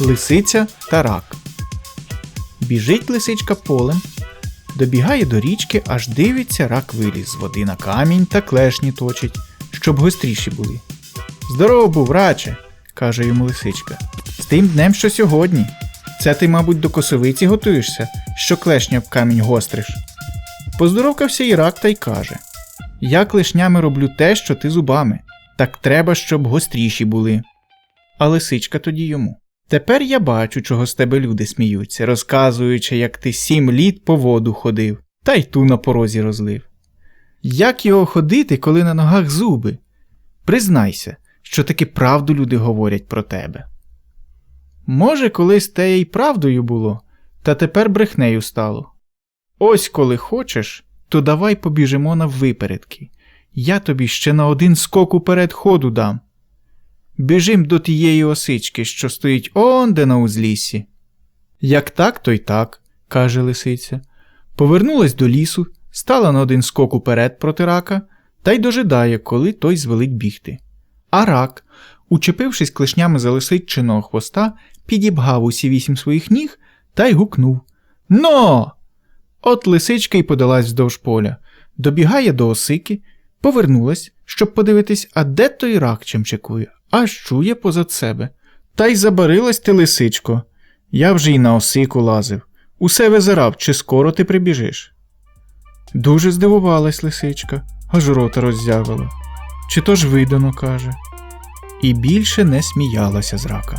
Лисиця та рак. Біжить лисичка полем, добігає до річки, аж дивиться, рак виліз з води на камінь та клешні точить, щоб гостріші були. Здорово був, раче, каже йому лисичка. З тим днем, що сьогодні. Це ти, мабуть, до косовиці готуєшся, що клешня в камінь гостриш. Поздоровкався і рак та й каже: Я клешнями роблю те, що ти зубами, так треба, щоб гостріші були. А лисичка тоді йому. Тепер я бачу, чого з тебе люди сміються, розказуючи, як ти сім літ по воду ходив, та й ту на порозі розлив. Як його ходити, коли на ногах зуби? Признайся, що таки правду люди говорять про тебе. Може, колись те й правдою було, та тепер брехнею стало. Ось коли хочеш, то давай побіжимо на випередки. Я тобі ще на один скок уперед ходу дам. Біжим до тієї осички, що стоїть он де на узліссі. Як так, то й так, каже лисиця. Повернулась до лісу, стала на один скок уперед проти рака та й дожидає, коли той звелить бігти. А рак, учепившись клешнями за лисичиного хвоста, підібгав усі вісім своїх ніг та й гукнув Но! От лисичка й подалась вздовж поля, добігає до осики, повернулась, щоб подивитись, а де той рак чимчикує, аж чує позад себе. Та й забарилась ти, лисичко. Я вже й на осику лазив. Усе визирав, чи скоро ти прибіжиш. Дуже здивувалась лисичка, аж рота роззявила. Чи то ж видано, каже. І більше не сміялася з рака.